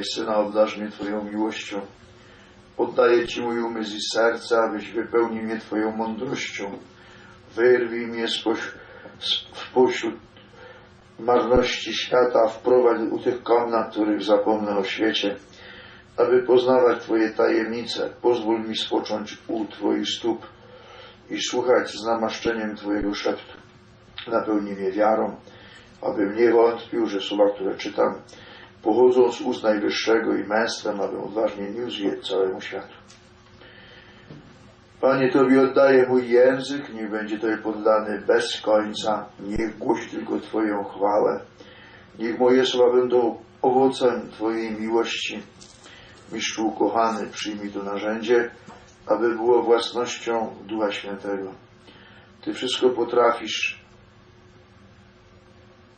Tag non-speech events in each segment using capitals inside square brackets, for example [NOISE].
I Syna, obdarz mnie Twoją miłością. Oddaję Ci mój umysł i serce, abyś wypełnił mnie Twoją mądrością. Wyrwij mnie spoś- spośród marności świata, wprowadź u tych komnat, których zapomnę o świecie, aby poznawać Twoje tajemnice. Pozwól mi spocząć u Twoich stóp i słuchać z namaszczeniem Twojego szeptu. Napełnij mnie wiarą, abym nie wątpił, że słowa, które czytam, pochodzą z ust Najwyższego i męstwem, abym odważnie niósł je całemu światu. Panie, Tobie oddaję mój język, niech będzie Tobie poddany bez końca, niech głosi tylko Twoją chwałę, niech moje słowa będą owocem Twojej miłości. Mistrzu ukochany, przyjmij to narzędzie, aby było własnością Ducha Świętego. Ty wszystko potrafisz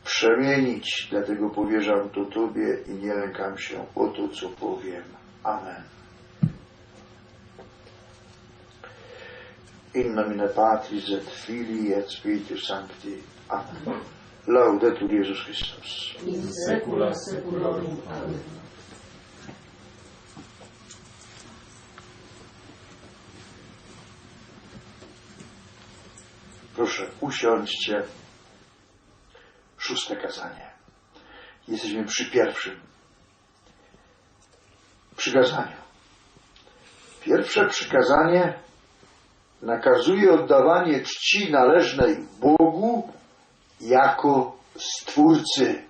przemienić, dlatego powierzam to Tobie i nie lękam się o to, co powiem. Amen. In nomine Patris et Filii et Spiritus Sancti. Amen. Laudetur Jezus Chrystus. in secula seculorum. Amen. Proszę, usiądźcie. Szóste kazanie. Jesteśmy przy pierwszym przykazaniu. Pierwsze przykazanie nakazuje oddawanie czci należnej Bogu jako Stwórcy.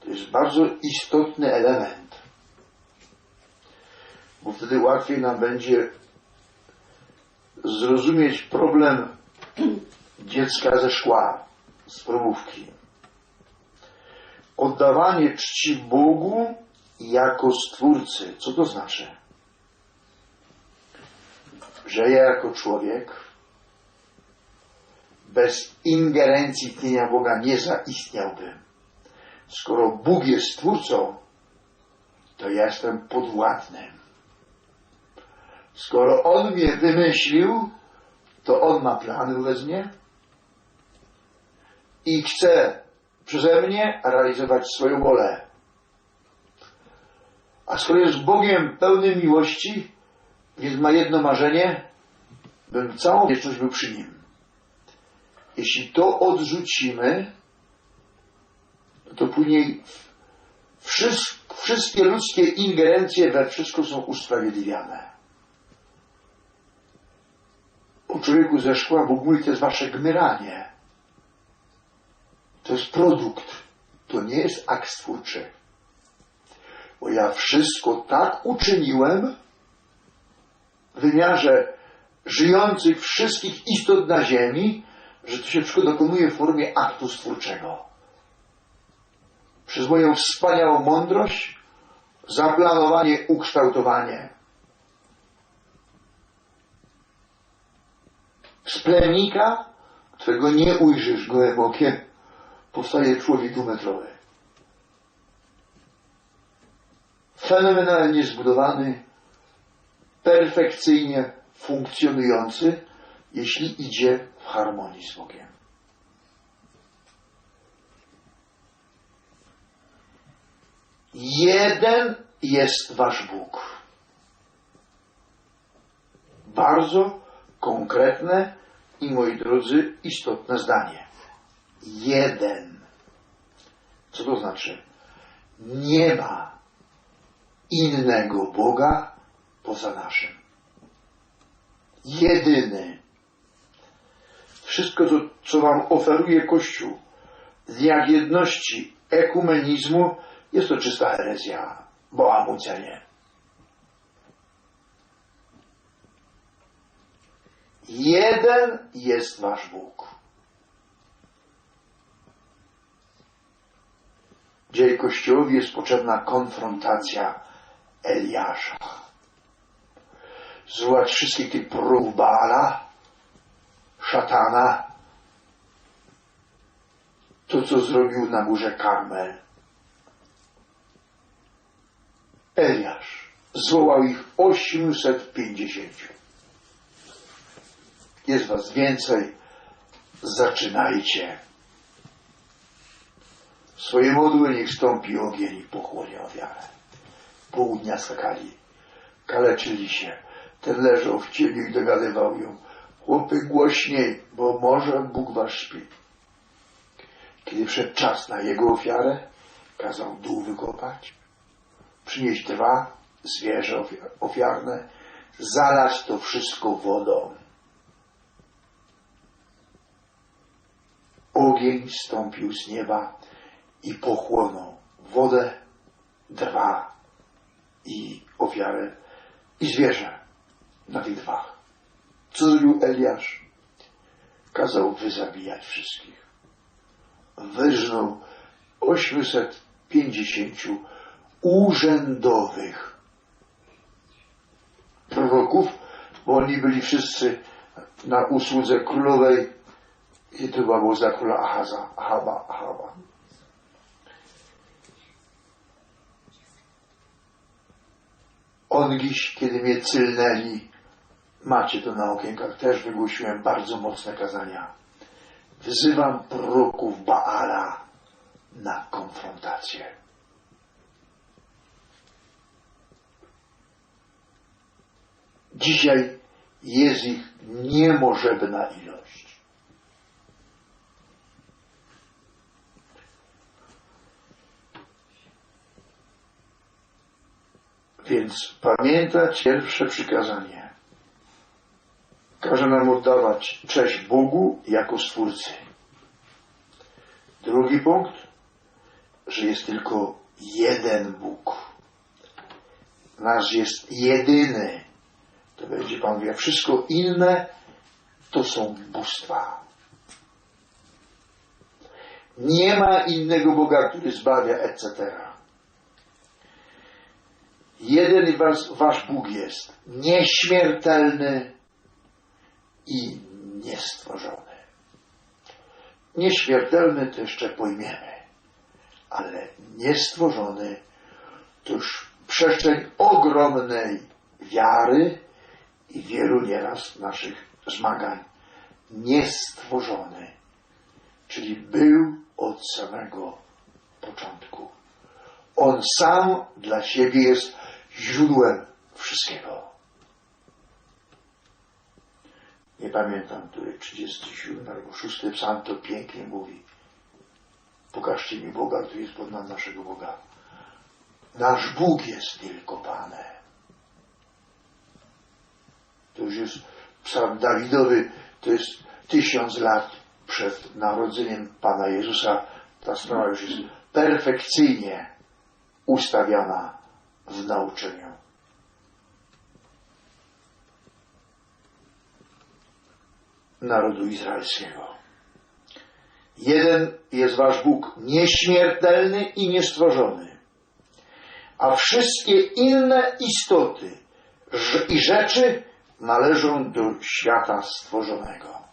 To jest bardzo istotny element, bo wtedy łatwiej nam będzie zrozumieć problem dziecka ze szkła, z probówki. Oddawanie czci Bogu jako Stwórcy. Co to znaczy? Że ja jako człowiek bez ingerencji tchnienia Boga nie zaistniałbym. Skoro Bóg jest Stwórcą, to ja jestem podwładnym. Skoro On mnie wymyślił, to On ma plany wobec mnie i chce przeze mnie realizować swoją wolę. A skoro jest Bogiem pełnym miłości, więc ma jedno marzenie, bym całą wieczność był przy Nim. Jeśli to odrzucimy, to później wszyst- wszystkie ludzkie ingerencje we wszystko są usprawiedliwiane. O człowieku ze szkła Bóg mówi, to jest wasze gmyranie. To jest produkt. To nie jest akt stwórczy. Bo ja wszystko tak uczyniłem w wymiarze żyjących wszystkich istot na ziemi, że to się wszystko dokonuje w formie aktu stwórczego. Przez moją wspaniałą mądrość, zaplanowanie, ukształtowanie. Z plemnika, którego nie ujrzysz gołym powstaje człowiek dwumetrowy. Fenomenalnie zbudowany, perfekcyjnie funkcjonujący, jeśli idzie w harmonii z Bogiem. Jeden jest wasz Bóg. Bardzo konkretne i moi drodzy istotne zdanie. Jeden. Co to znaczy? Nie ma innego Boga poza naszym. Jedyny. Wszystko, to, co Wam oferuje Kościół dniach jedności, ekumenizmu, jest to czysta herezja, bo amucja nie. Jeden jest Wasz Bóg. Dzień Kościołowi jest potrzebna konfrontacja Eliasza. Złać wszystkich tych prób Baala, szatana, to co zrobił na górze Karmel. Eliasz zwołał ich 850. Jest was więcej, zaczynajcie. Swoje modły niech stąpi ogień i pochłonie ofiarę. Południa skakali, kaleczyli się. Ten leżał w cieniu i dogadywał ją. Chłopy głośniej, bo może Bóg was śpi. Kiedy wszedł czas na jego ofiarę, kazał dół wykopać, przynieść dwa zwierzę ofiar- ofiarne, zalać to wszystko wodą. Ogień stąpił z nieba i pochłonął wodę, drwa i ofiarę i zwierzę na tych dwach. Co zrobił Eliasz? Kazał wyzabijać wszystkich. Wyrżnął 850 urzędowych proroków, bo oni byli wszyscy na usłudze królowej i to było za króla Ahaza, Ahaba, Ahaba. Ongiś, kiedy mnie cylnęli, macie to na okienkach, też wygłosiłem bardzo mocne kazania. Wzywam proroków Baala na konfrontację. Dzisiaj jest ich niemożebna ilość. Więc pamiętać pierwsze przykazanie. Każe nam oddawać cześć Bogu jako Stwórcy. Drugi punkt, że jest tylko jeden Bóg. Nasz jest jedyny. To będzie Pan wie, wszystko inne to są bóstwa. Nie ma innego Boga, który zbawia, etc. Jeden was, wasz Bóg jest nieśmiertelny i niestworzony. Nieśmiertelny to jeszcze pojmiemy, ale niestworzony to już przestrzeń ogromnej wiary i wielu nieraz naszych zmagań. Niestworzony, czyli był od samego początku. On sam dla siebie jest źródłem wszystkiego. Nie pamiętam, który 37 albo 6 psalm to pięknie mówi. Pokażcie mi Boga, który jest ponad naszego Boga. Nasz Bóg jest tylko Panem. To już jest psalm Dawidowy, to jest tysiąc lat przed narodzeniem Pana Jezusa. Ta strona już jest perfekcyjnie ustawiana w nauczeniu. Narodu izraelskiego. Jeden jest wasz Bóg nieśmiertelny i niestworzony, a wszystkie inne istoty i rzeczy należą do świata stworzonego.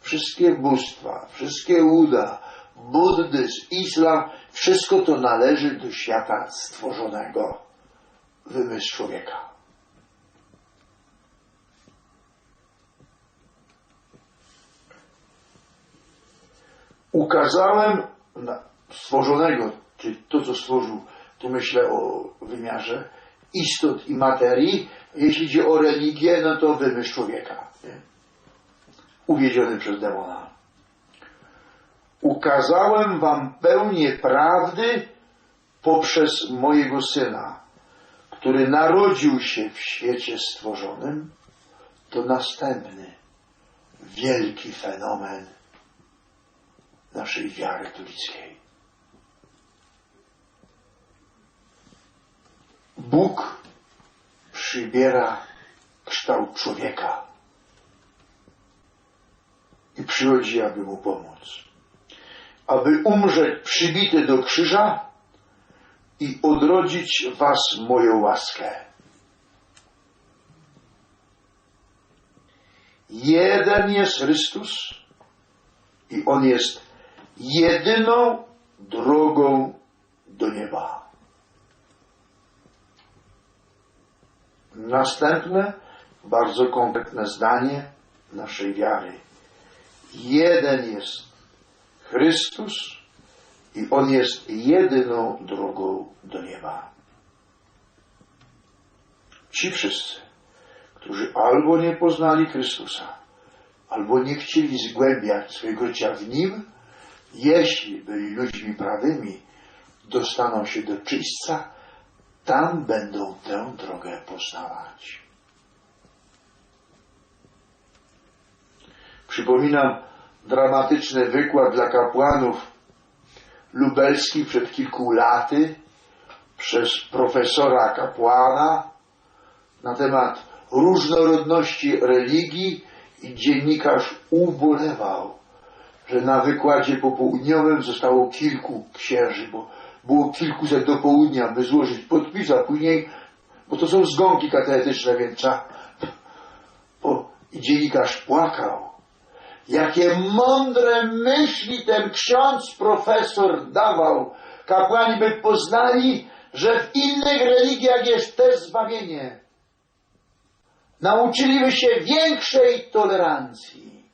Wszystkie bóstwa, wszystkie uda, buddyzm, islam, wszystko to należy do świata stworzonego. Wymysł człowieka. Ukazałem stworzonego, czyli to, co stworzył, tu myślę o wymiarze istot i materii. Jeśli idzie o religię, no to wymysł człowieka. Uwiedziony przez demona. Ukazałem wam pełnię prawdy poprzez mojego syna, który narodził się w świecie stworzonym, to następny wielki fenomen naszej wiary katolickiej. Bóg przybiera kształt człowieka i przychodzi, aby mu pomóc. Aby umrzeć przybity do krzyża i odrodzić was moją łaskę. Jeden jest Chrystus i On jest jedyną drogą do nieba. Następne, bardzo konkretne zdanie naszej wiary. Jeden jest Chrystus i On jest jedyną drogą do nieba. Ci wszyscy, którzy albo nie poznali Chrystusa, albo nie chcieli zgłębiać swojego życia w Nim, jeśli byli ludźmi prawymi, dostaną się do czyśćca, tam będą tę drogę poznawać. Przypominam dramatyczny wykład dla kapłanów lubelski przed kilku laty przez profesora kapłana na temat różnorodności religii i dziennikarz ubolewał, że na wykładzie popołudniowym zostało kilku księży, bo było kilkuset do południa, by złożyć podpis, a później, bo to są zgonki katechetyczne, więc trzeba, i dziennikarz płakał. Jakie mądre myśli ten ksiądz profesor dawał. Kapłani by poznali, że w innych religiach jest też zbawienie. Nauczyliby się większej tolerancji.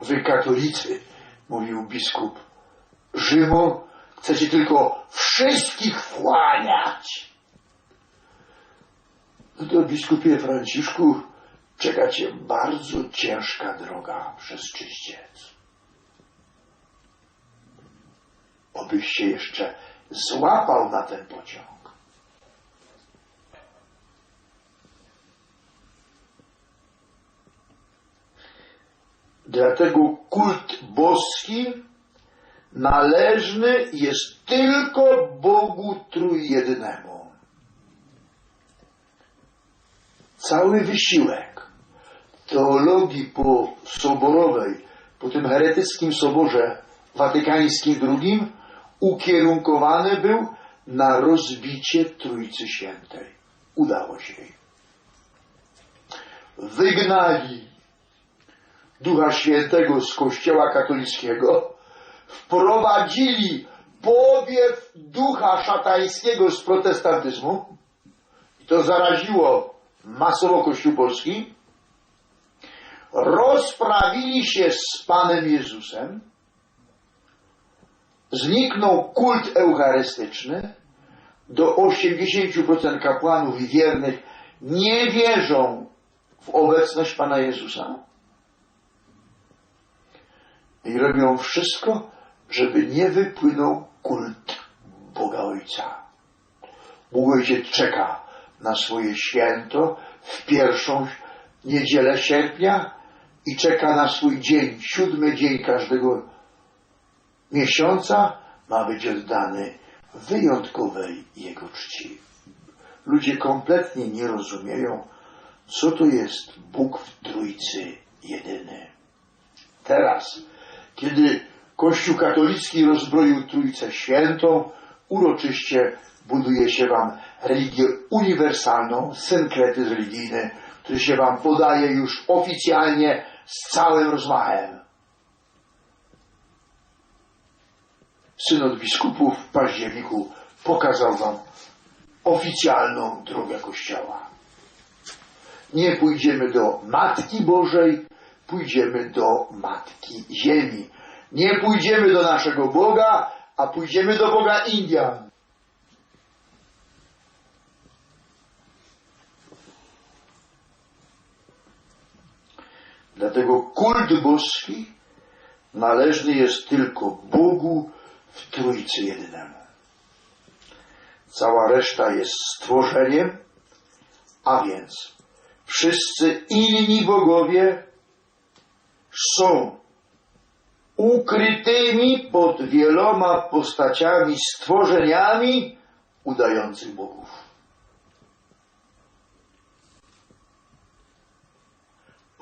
Wy katolicy, mówił biskup Rzymu, chcecie tylko wszystkich wchłaniać. To biskupie Franciszku, czeka cię bardzo ciężka droga przez czyściec. Obyś się jeszcze złapał na ten pociąg. Dlatego kult boski należny jest tylko Bogu Trójjednemu. Cały wysiłek teologii po soborowej, po tym heretyckim soborze watykańskim II ukierunkowany był na rozbicie Trójcy Świętej. Udało się jej. Wygnali Ducha Świętego z Kościoła katolickiego, wprowadzili powiew ducha szatańskiego z protestantyzmu i to zaraziło masowo Kościół Polski, rozprawili się z Panem Jezusem, zniknął kult eucharystyczny, do 80% kapłanów i wiernych nie wierzą w obecność Pana Jezusa i robią wszystko, żeby nie wypłynął kult Boga Ojca. Bóg Ojciec czeka na swoje święto w pierwszą niedzielę sierpnia i czeka na swój dzień, siódmy dzień każdego miesiąca ma być oddany wyjątkowej Jego czci. Ludzie kompletnie nie rozumieją, co to jest Bóg w Trójcy jedyny. Teraz, kiedy Kościół katolicki rozbroił Trójcę Świętą, uroczyście buduje się Wam religię uniwersalną, synkretyzm religijny, który się Wam podaje już oficjalnie z całym rozmachem. Synod biskupów w październiku pokazał Wam oficjalną drogę Kościoła. Nie pójdziemy do Matki Bożej, pójdziemy do Matki Ziemi. Nie pójdziemy do naszego Boga, a pójdziemy do Boga Indian. Dlatego kult boski należny jest tylko Bogu w Trójcy Jedynemu. Cała reszta jest stworzeniem, a więc wszyscy inni bogowie są ukrytymi pod wieloma postaciami stworzeniami udających bogów.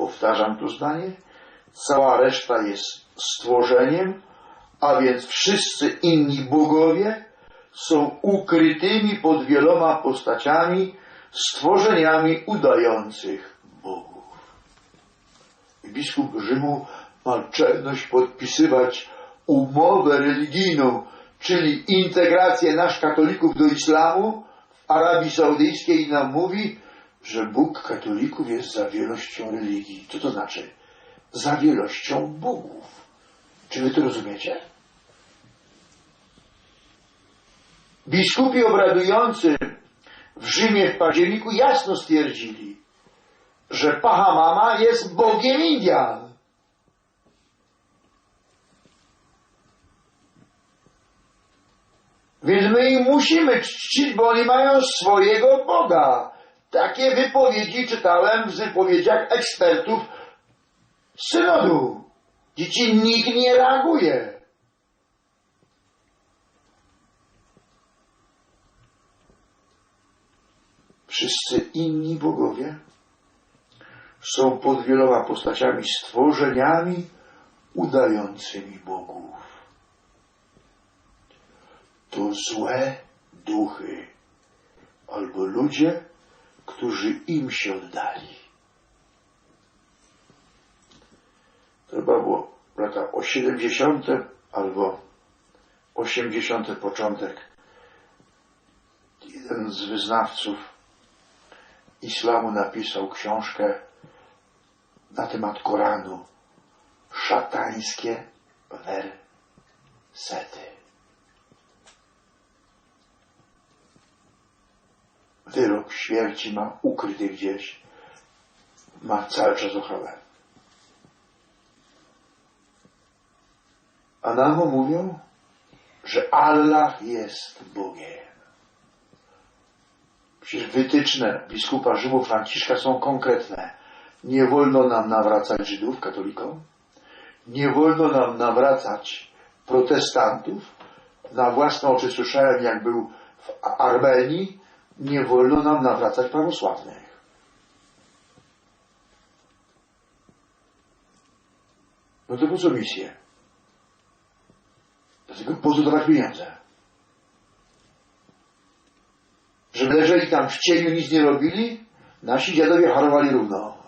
Powtarzam to zdanie. Cała reszta jest stworzeniem, a więc wszyscy inni bogowie są ukrytymi pod wieloma postaciami stworzeniami udających bogów. Biskup Rzymu ma czelność podpisywać umowę religijną, czyli integrację nasz katolików do islamu w Arabii Saudyjskiej i nam mówi, że Bóg katolików jest za wielością religii. Co to znaczy? za wielością bogów. Czy wy to rozumiecie? Biskupi obradujący w Rzymie w październiku jasno stwierdzili, że Pahamama jest bogiem Indian. Więc my ich musimy czcić, bo oni mają swojego Boga. Takie wypowiedzi czytałem w wypowiedziach ekspertów synodu. Dzieci nikt nie reaguje. Wszyscy inni bogowie są pod wieloma postaciami stworzeniami udającymi bogów. To złe duchy albo ludzie, którzy im się oddali. To chyba było lata o 70 albo 80 początek. Jeden z wyznawców islamu napisał książkę na temat Koranu. Szatańskie wersety. Wyrok śmierci ma ukryty gdzieś. Ma cały czas ochronę. A nam mówią, że Allah jest Bogiem. Przecież wytyczne biskupa Rzymu Franciszka są konkretne. Nie wolno nam nawracać Żydów, katolikom. Nie wolno nam nawracać protestantów. Na własne oczy słyszałem, jak był w Armenii. Nie wolno nam nawracać prawosławnych. No to po co misje? Dlatego po co dawać pieniądze? Żeby leżeli tam w cieniu, nic nie robili, nasi dziadowie harowali równo.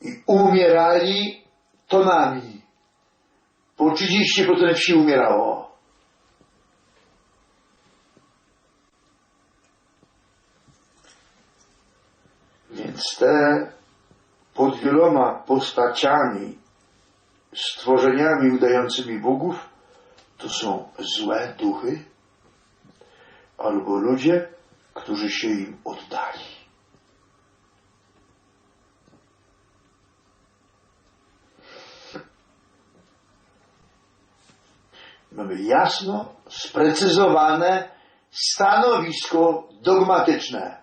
I umierali tonami. Po 30% wsi umierało. Więc te pod wieloma postaciami, stworzeniami udającymi bogów, to są złe duchy albo ludzie, którzy się im oddali. Mamy jasno sprecyzowane stanowisko dogmatyczne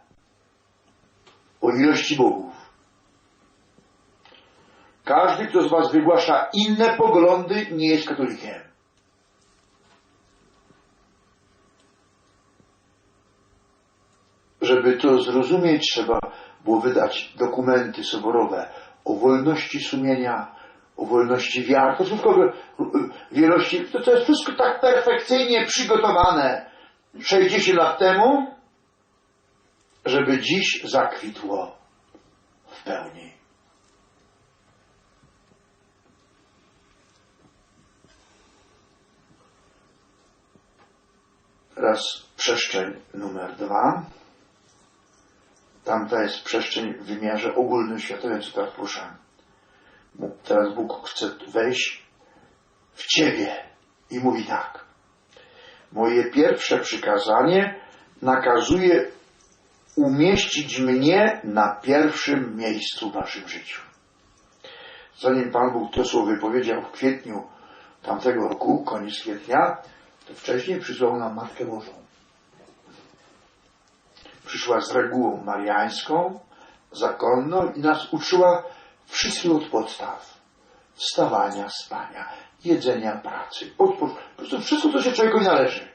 o ilości bogów. Każdy, kto z Was wygłasza inne poglądy, nie jest katolikiem. Żeby to zrozumieć, trzeba było wydać dokumenty soborowe o wolności sumienia, o wolności wiary. To wszystko wielości, to, to jest wszystko tak perfekcyjnie przygotowane 60 lat temu, żeby dziś zakwitło w pełni. Teraz przestrzeń numer dwa. Tamta jest przestrzeń w wymiarze ogólnym światowym, co teraz poruszam. Teraz Bóg chce wejść w Ciebie i mówi tak. Moje pierwsze przykazanie nakazuje umieścić mnie na pierwszym miejscu w Waszym życiu. Zanim Pan Bóg to słowo wypowiedział w kwietniu tamtego roku, koniec kwietnia, to wcześniej przysłał nam Matkę Bożą. Przyszła z regułą mariańską, zakonną i nas uczyła wszystkiego od podstaw. Wstawania, spania, jedzenia, pracy, odpocząć. Po prostu wszystko, co się człowiekowi należy.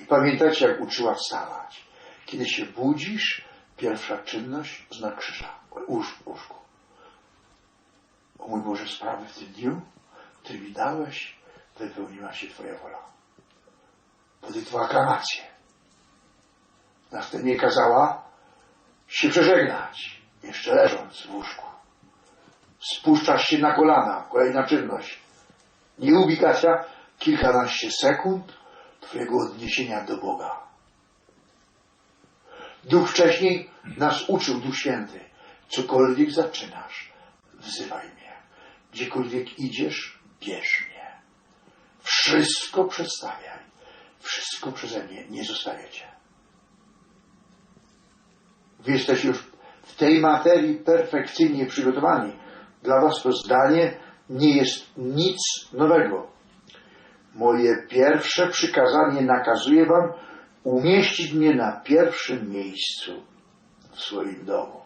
I pamiętajcie, jak uczyła wstawać. Kiedy się budzisz, pierwsza czynność znak krzyża. Łóż łóżku. O mój Boże, sprawy w tym dniu, Ty mi dałeś, wypełniła się Twoja wola. Podjęła aklamację. Następnie kazała się przeżegnać, jeszcze leżąc w łóżku. Spuszczasz się na kolana, kolejna czynność. Nie ubikacja, kilkanaście sekund Twojego odniesienia do Boga. Duch wcześniej nas uczył, Duch Święty. Cokolwiek zaczynasz, wzywaj mnie. Gdziekolwiek idziesz, bierz mnie. Wszystko przedstawiaj. Wszystko przeze mnie nie zostawiecie. Wy jesteście już w tej materii perfekcyjnie przygotowani. Dla was to zdanie nie jest nic nowego. Moje pierwsze przykazanie nakazuje wam umieścić mnie na pierwszym miejscu w swoim domu.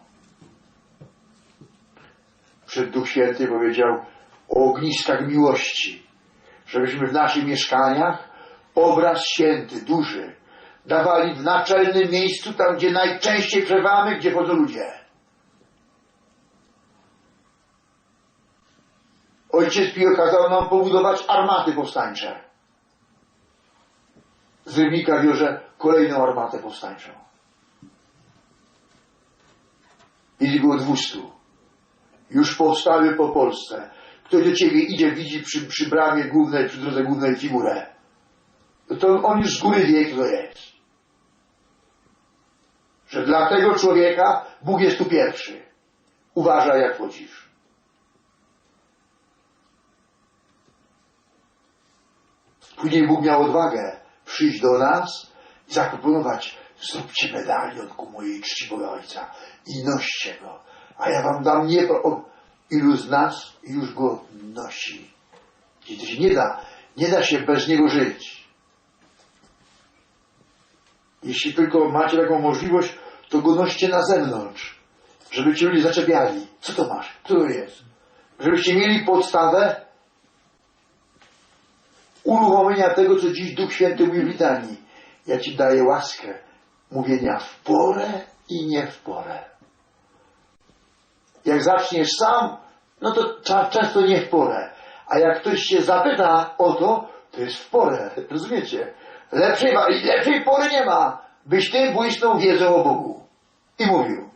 Przed Duch Święty powiedział o ogniskach miłości, żebyśmy w naszych mieszkaniach obraz święty, duży, dawali w naczelnym miejscu, tam gdzie najczęściej przebywamy, gdzie chodzą ludzie. Ojciec Pio kazał nam pobudować armaty powstańcze. Z Rybnika wiąże kolejną armatę powstańczą. Ich było dwustu. Już powstały po Polsce. Ktoś do ciebie idzie, widzi przy, przy bramie głównej, przy drodze głównej figurę. To on już z góry wie, kto to jest. Że dla tego człowieka Bóg jest tu pierwszy. Uważaj, jak chodzisz. Później Bóg miał odwagę przyjść do nas i zaproponować zróbcie medalion ku mojej czci Ojca i noście go. A ja wam dam nie... O, ilu z nas już go nosi. I to się nie da. Nie da się bez niego żyć. Jeśli tylko macie taką możliwość, to go noście na zewnątrz, żeby ci ludzie zaczepiali. Co to masz? Co to jest? Żebyście mieli podstawę uruchomienia tego, co dziś Duch Święty mówi w litanii. Ja Ci daję łaskę mówienia w porę i nie w porę. Jak zaczniesz sam, no to często nie w porę. A jak ktoś się zapyta o to, to jest w porę. [LAUGHS] Rozumiecie? Lepszej, lepszej pory nie ma, byś Ty błysnął wiedzą o Bogu. I mówił.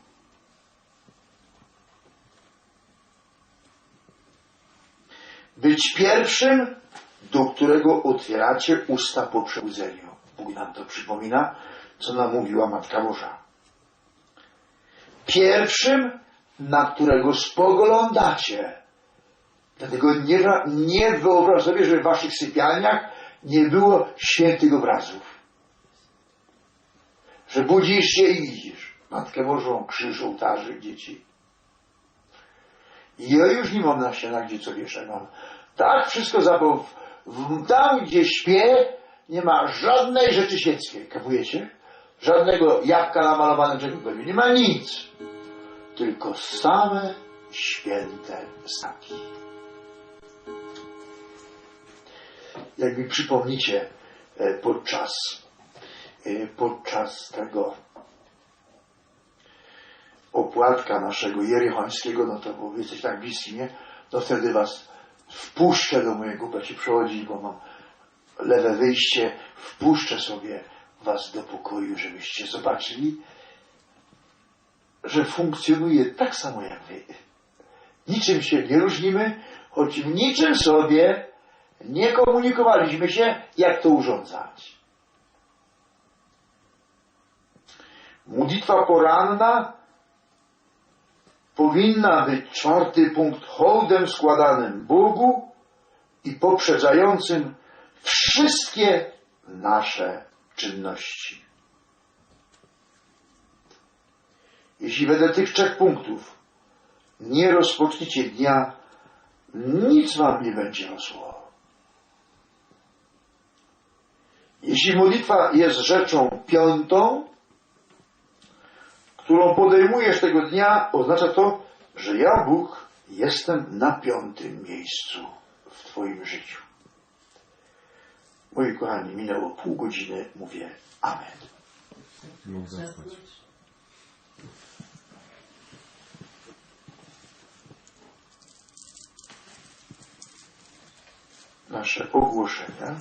Być pierwszym, do którego otwieracie usta po przebudzeniu. Bóg nam to przypomina, co nam mówiła Matka Boża. Pierwszym, na którego spoglądacie. Dlatego nie, nie wyobraź sobie, że w waszych sypialniach nie było świętych obrazów. Że budzisz się i widzisz Matkę Bożą, krzyż, ołtarzy, dzieci. Ja już nie mam na ścianach, gdzie co wieszać mam. Tak wszystko zabaw. Tam, gdzie śpię, nie ma żadnej rzeczy świeckiej. Kapujecie? Żadnego jabłka namalowane czegoś. Nie ma nic. Tylko same święte znaki. Jak mi przypomnicie e, podczas, e, podczas tego opłatka naszego jerychońskiego, no to bo wy jesteście tak bliski, nie? To wtedy was wpuszczę do mojego, się przechodzić, bo mam lewe wyjście, wpuszczę sobie was do pokoju, żebyście zobaczyli, że funkcjonuje tak samo jak wy. Niczym się nie różnimy, choć w niczym sobie nie komunikowaliśmy się, jak to urządzać. Modlitwa poranna powinna być czwarty punkt hołdem składanym Bogu i poprzedzającym wszystkie nasze czynności. Jeśli wedle tych trzech punktów nie rozpoczniecie dnia, nic wam nie będzie rosło. Jeśli modlitwa jest rzeczą piątą, którą podejmujesz tego dnia, oznacza to, że ja, Bóg, jestem na piątym miejscu w Twoim życiu. Moi kochani, minęło pół godziny, mówię Amen. Mógł zaspać. Nasze ogłoszenia.